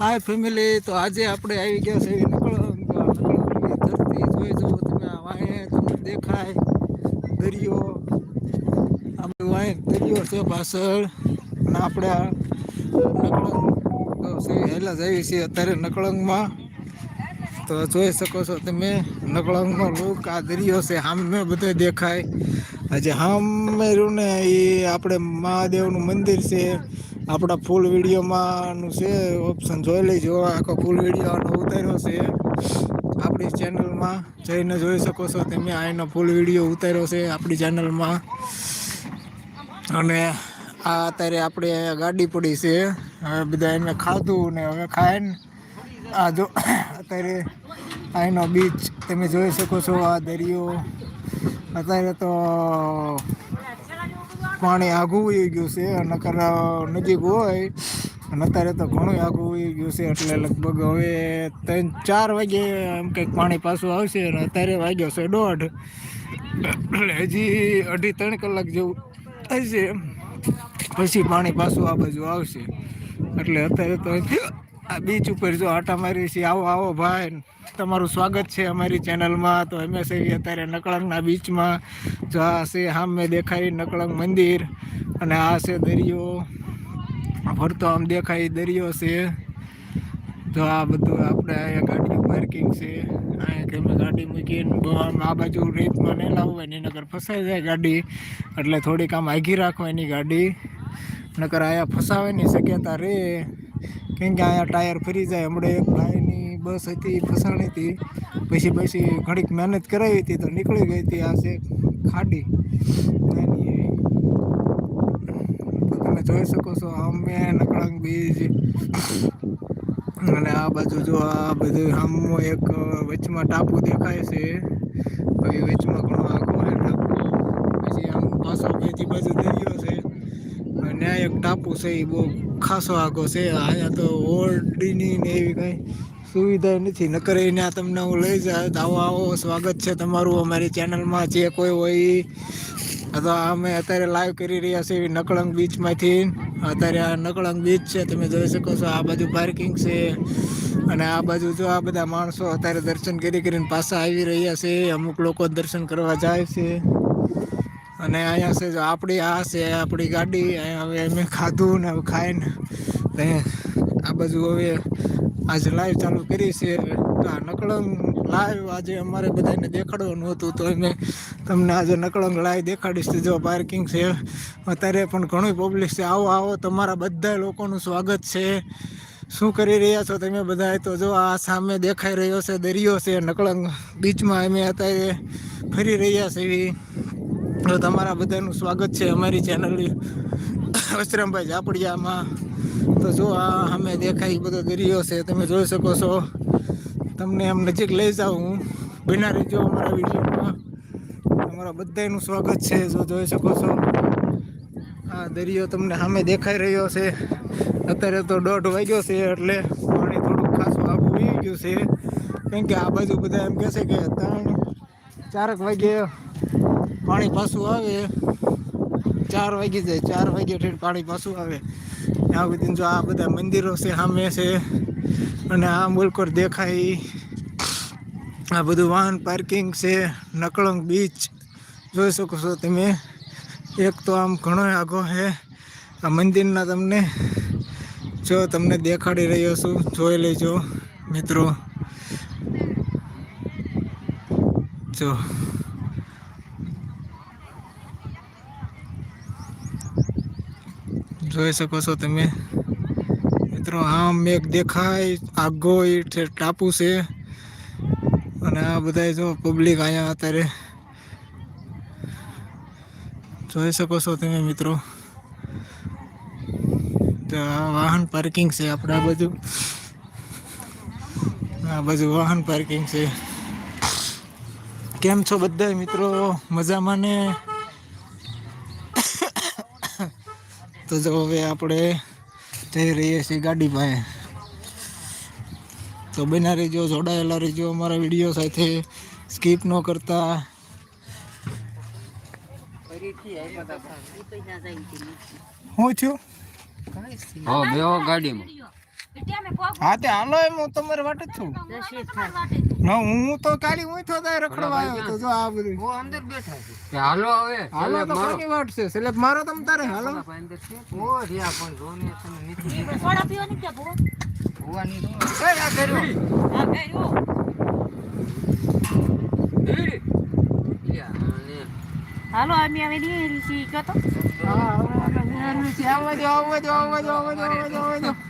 હાય family તો આજે આપણે આવી ગયા છે નકળંગની ધરતી જોઈ જુઓ, તમે વાંહે તમને દેખાય. દરિયો. આપણે વાંહે દરિયો છે પાછળ. અને આપણે નકળંગ હેલા છે આવી છીએ અત્યારે નકળંગમાં. તો જોઈ શકો છો તમે, નકળંગનો લુક આ દરિયો છે સામે બધે દેખાય. આજે સામે ને એ આપણે મહાદેવનું મંદિર છે. આપણા ફૂલ વિડીયોમાંનું છે ઓપ્શન જોઈ લેજો. આખો ફૂલ વીડિયો આનો ઉતાર્યો છે. આપણી ચેનલમાં જઈને જોઈ શકો છો તમે. આનો ફૂલ વીડિયો ઉતાર્યો છે આપણી ચેનલમાં અને આ અત્યારે આપણે ગાડી પડી છે. હવે બધા એને ખાધું ને હવે ખાઈને આ જો, અત્યારે અહીંનો બીચ તમે જોઈ શકો છો, આ દરિયો. અત્યારે તો પાણી આઘું વહી ગયું છે નકર નજીક હોય, અને અત્યારે તો ઘણું આઘું વહી ગયું છે એટલે લગભગ હવે ત્રણ, ચાર વાગે એમ કંઈક પાણી પાછું આવશે અને અત્યારે વાગ્યો છે દોઢ. એટલે હજી અઢી ત્રણ કલાક જેવું થશે પછી પાણી પાછું આ બાજુ આવશે. એટલે અત્યારે તો આ બીચ ઉપર જો આટા મારી છે, આવો આવો ભાઈ તમારું સ્વાગત છે અમારી ચેનલમાં. તો અમે છે અત્યારે નકળંગના બીચમાં. જો આ છે સામે દેખાય નકળંગ મંદિર, અને આ છે દરિયો. ફરતો આમ દેખાય દરિયો છે. તો આ બધું આપણે અહીંયા ગાડીનું પાર્કિંગ છે. અહીંયા કે ગાડી મૂકીને આ બાજુ રેતમાં નહીં લાવવાની નગર ફસાઈ જાય ગાડી. એટલે થોડીક આમ આઘી રાખવાની ગાડી. નકર અહીંયા ફસાવાની શક્યતા રહે કેમ કે અહીંયા ટાયર ફરી જાય. હમણાં એક ભાઈની બસ હતી ફસાણી હતી. પછી પછી ઘડીક મહેનત કરાવી હતી તો નીકળી ગઈ હતી આ છે ખાડી. તમે જોઈ શકો છો, અમે નકળાંગ બીજ. અને આ બાજુ જો આ બધું હામો એક વચમાં ટાપુ દેખાય છે. પછી વચમાં ઘણો આખો ટાપુ પછી આમ પાછો બીજી બાજુ દરિયો છે. આ એક ટાપુ છે, એ બહુ ખાસો આગો છે. અહીંયા તો ઓરડીની ને એવી કંઈ સુવિધા નથી. નકર એને આ તમને હું લઈ જાય આવો આવો, સ્વાગત છે તમારું અમારી ચેનલમાં. જે કોઈ હોય. તો અમે અત્યારે લાઈવ કરી રહ્યા છીએ નકળંગ બીચમાંથી અત્યારે આ નકળંગ બીચ છે, તમે જોઈ શકો છો. આ બાજુ પાર્કિંગ છે. અને આ બાજુ જો આ બધા માણસો અત્યારે દર્શન કરી કરીને પાછા આવી રહ્યા છે. અમુક લોકો દર્શન કરવા જાય છે. અને અહીંયા છે જો આપણી આ છે આપણી ગાડી હવે અમે ખાધું ને હવે ખાઈને આ બાજુ હવે આજે લાઈવ ચાલુ કરી છે. આ નકળંગ લાઈવ આજે અમારે બધાને દેખાડવાનું હતું તો અમે તમને આજે નકળંગ લાઈવ દેખાડીશ જો પાર્કિંગ છે. અત્યારે પણ ઘણું પબ્લિક છે. આવો આવો, તમારા બધા લોકોનું સ્વાગત છે. શું કરી રહ્યા છો તમે બધા તો જો આ સામે દેખાઈ રહ્યો છે, દરિયો છે, નકળંગ બીચમાં અમે અત્યારે ફરી રહ્યા છીએ. તો તમારા બધાનું સ્વાગત છે અમારી ચેનલ વસ્ત્રામભાઈ ઝાપડિયામાં. તો જો આ અમે દેખાય બધો દરિયો છે, તમે જોઈ શકો છો. તમને એમ નજીક લઈ જાઉં હું. બિના રહેજો અમારા વિડીયોમાં. તમારા બધાનું સ્વાગત છે, જો જોઈ શકો છો. આ દરિયો તમને સામે દેખાઈ રહ્યો છે. અત્યારે તો દોઢ વાગ્યો છે એટલે પાણી થોડુંક ખાસું આબુ વી ગયું છે. કેમ કે આ બાજુ બધા એમ કહે છે કે ત્રણ, ચારક વાગે પાણી પાછું આવે. ચાર વાગી જાય, ચાર વાગે ઠેઠ પાણી પાછું આવે. ત્યાં સુધી જો આ બધા મંદિરો છે, સામે છે, અને આ મુલકોર દેખાય. આ બધું વાહન પાર્કિંગ છે, નકળંગ બીચ જોઈ શકો છો તમે. એક તો આમ ઘણો આગો છે. આ મંદિરના તમને જો તમને દેખાડી રહ્યો છું, જોઈ લેજો મિત્રો. જો. જોઈ શકો છો તમે. મિત્રો, આમ મેઘ દેખાય, આગો ટાપુ છે. અને આ બધા જો પબ્લિક અહીંયા અત્યારે. જોઈ શકો છો તમે, મિત્રો. આ વાહન પાર્કિંગ છે આપણે આ બાજુ. આ બાજુ વાહન પાર્કિંગ છે. કેમ છો બધા મિત્રો? મજામાં ને? તો જો હવે આપણે જઈ રહીએ છીએ ગાડી પાસે. તો બના રહેજો જોડાયેલા રહેજો અમારા વીડિયો સાથે. સ્કીપ ન કરતા. શું થયું? હા બે ગાડીમાં. હા તે હાલો એમ હું તમારી વાટ જ છું ના હું તો કાલી હું તો તારે રખડવા આવ્યો તો જો આ બધું ઓ અંદર બેઠા છે હાલો હવે હાલો તો મારો કોની વાટ છે સિલેબ મારો તમ તારે હાલો અંદર છે ઓ રિયા પણ જોને તમે નીતિ હોવાની તો એ આ કર્યો આ અને હાલો અમે હવે નહીં રીસી કયો તો હા આવવા દો આવવા દો આવવા દો આવવા દો આવવા દો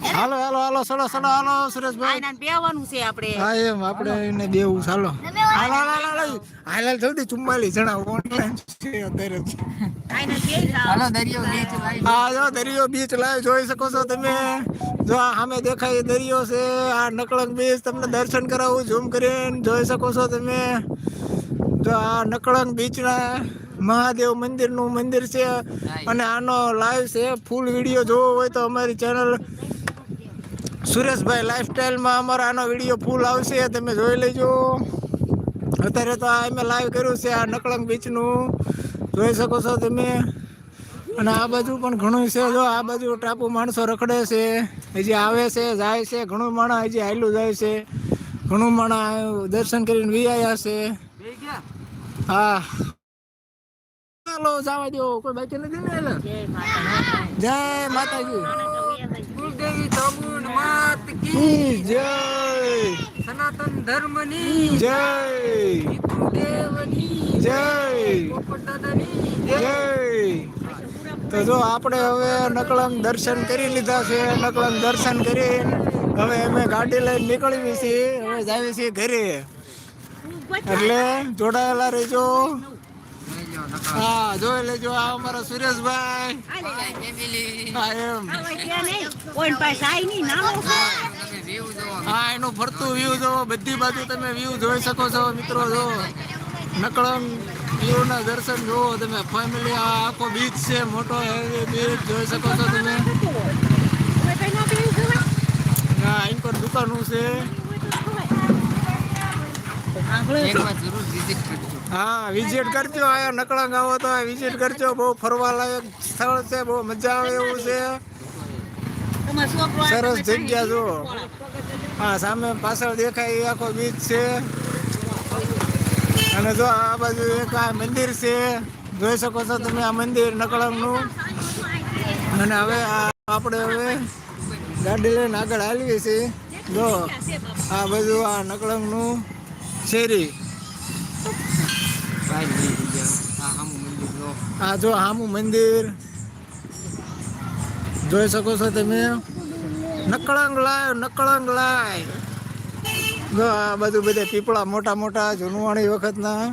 હાલો હાલો હાલો સલો સડો હાલો સુરેશભાઈ આયના બેવાનું છે આપણે. હા એમ આપણે એને દેવું ચાલો. હાલ હાલો હાલો. હાલ જલ્દી ચુમ્માલીસ જણા ઓનલાઈન છે અત્યારે જ. આયના બે હાલો દરિયો બીચ લાઈવ આ જો દરિયો બીચ લાઈવ જોઈ શકો છો તમે. જો આ સામે દેખાય દરિયો છે આ નકળંગ બીચ તમને દર્શન કરાવું ઝૂમ કરીને જોઈ શકો છો તમે. જો આ નકળંગ બીચના મહાદેવ મંદિરનું મંદિર છે. અને આનો લાઈવ છે ફૂલ વીડિયો જોવો હોય તો અમારી ચેનલ સુરેશભાઈ લાઈફસ્ટાઈલમાં અમારો આનો વીડિયો ફૂલ આવશે, તમે જોઈ લેજો. અત્યારે તો આ અમે લાઈવ કર્યું છે, આ નકળંગ બીચનું જોઈ શકો છો તમે. અને આ બાજુ પણ ઘણું છે, જો આ બાજુ ટાપુ માણસો રખડે છે, હજી આવે છે, જાય છે, ઘણું માણસ હજી હાયલું જાય છે. ઘણું માણસ દર્શન કરીને વી આવ્યા છે. હા. ચાલો, જવા દો કોઈ બાકી નથી ને જય માતાજી. ચામુંડ માત કી જય સનાતન ધર્મની જય કુલદેવની જય જય તો જો આપણે હવે નકળંગ દર્શન કરી લીધા છે નકળંગ દર્શન કરીને હવે અમે ગાડી લઈને નીકળવી છીએ હવે જાવી છીએ ઘરે. એટલે જોડાયેલા રહેજો. હા જોઈ લેજો આ અમારા સુરેશભાઈ. હા એનું ફરતું વ્યૂ જોવો. બધી બાજુ તમે વ્યૂ જોઈ શકો છો મિત્રો જો. નકળંગ વ્યૂ ના દર્શન જોવો તમે. ફેમિલી આ આખો બીચ છે મોટો બીચ જોઈ શકો છો તમે. હા અહીં પર દુકાનો છે. જરૂર વિઝિટ કરજો. હા વિઝિટ કરજો આ નકળંગ આવો તો વિઝિટ કરજો. બહુ ફરવા લાયક સ્થળ છે, બહુ મજા આવે એવું છે. સરસ જગ્યા જુઓ. હા, સામે પાછળ દેખાય એ આખો બીચ છે. અને જો આ બાજુ એક આ મંદિર છે. જોઈ શકો છો તમે આ મંદિર નકળંગનું અને હવે આ આપણે હવે ગાડી લઈને આગળ હાલવી છે. જો આ બધું આ નકળંગનું શેરી. આ જો હામું મંદિર. જોઈ શકો છો તમે. નકળંગ લાય નકળંગ લાય. જો આ બધું બધા પીપળા મોટા મોટા જૂનવાણી વખતના.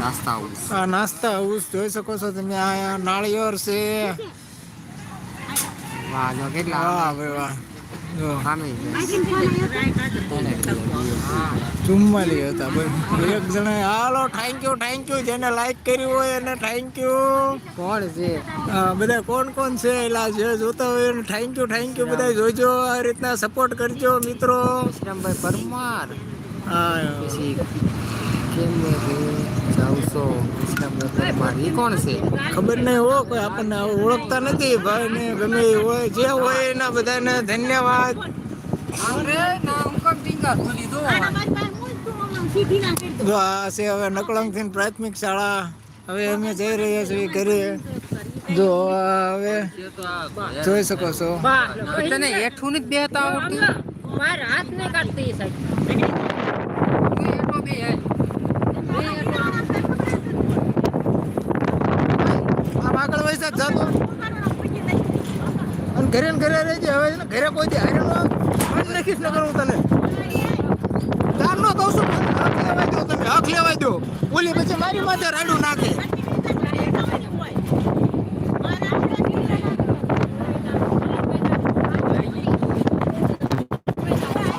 નાસ્તા હાઉસ આ નાસ્તા હાઉસ જોઈ શકો છો તમે. આ નાળિયેર છે. વાહ કેટલા વાહ ભાઈ વાહ. જો સામે ચુમ્માલી હતા એક જણા હાલો થેન્ક યુ થેન્ક યુ જેને લાઈક કર્યું હોય એને થેન્ક યુ કોણ છે? બધા કોણ કોણ છે? એલા જે જોતા હોય એને થેન્ક યુ થેન્ક યુ બધા જોજો આ રીતના સપોર્ટ કરજો મિત્રો. વિશ્રામભાઈ પરમાર. હા. કેમ જાવશો એ કોણ છે? ખબર નહીં હો કોઈ આપણને ઓળખતા નથી. ભાઈ ને ગમે એ હોય જે હોય એના બધાને ધન્યવાદ. છે હવે નકળંગથી પ્રાથમિક શાળા. હવે અમે જઈ રહ્યા છીએ ઘરે. જો હવે જોઈ શકો છો. તને હેઠું નથી બેહતા આવડતું? માર હાથ નહીં કાઢતી એ સાઈડ. તું હેઠો બે વૈસા જાતો. અને ઘરે ને ઘરે રહેજે હવે છે ને ઘરે કોઈ થી હારે મન નખીશ ન કરું તને. તાર નો કહું છું. હક લેવાય દો તમે હક લેવાય દો. ઓલી પછી મારી માથે રાડું નાખે.